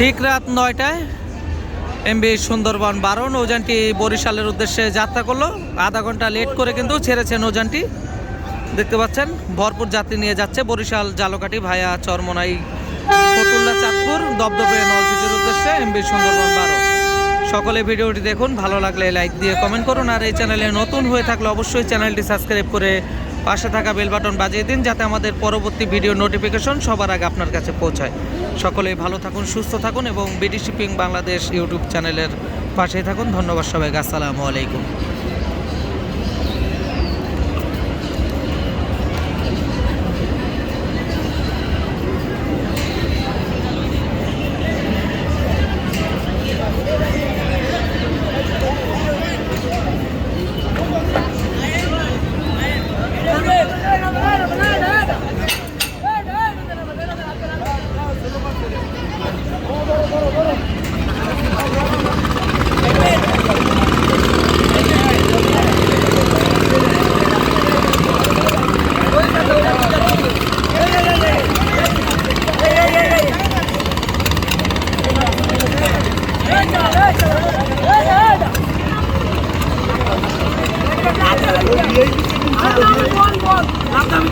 ঠিক রাত নয়টায় এমবি সুন্দরবন বারো, নৌযানটি বরিশালের উদ্দেশ্যে যাত্রা করল। আধা ঘণ্টা লেট করে কিন্তু ছেড়েছে নৌযানটি। দেখতে পাচ্ছেন, ভরপুর যাত্রী নিয়ে যাচ্ছে বরিশাল জালকাটি ভায়া চরমনাই ফতুল্লা চাঁদপুর দবদবে নলছিটির উদ্দেশ্যে এমবি সুন্দরবন বারো। সকলে ভিডিওটি দেখুন, ভালো লাগলে লাইক দিয়ে কমেন্ট করুন, আর এই চ্যানেলে নতুন হয়ে থাকলে অবশ্যই চ্যানেলটি সাবস্ক্রাইব করে পাশে থাকা বেল বাটন বাজিয়ে দিন, যাতে আমাদের পরবর্তী ভিডিও নোটিফিকেশন সবার আগে আপনার কাছে পৌঁছায়। সকলেই ভালো থাকুন, সুস্থ থাকুন এবং বিডি শিপিং বাংলাদেশ ইউটিউব চ্যানেলের পাশে থাকুন। ধন্যবাদ সবাইকে। আসসালামু আলাইকুম। I'm not one, one. I'm not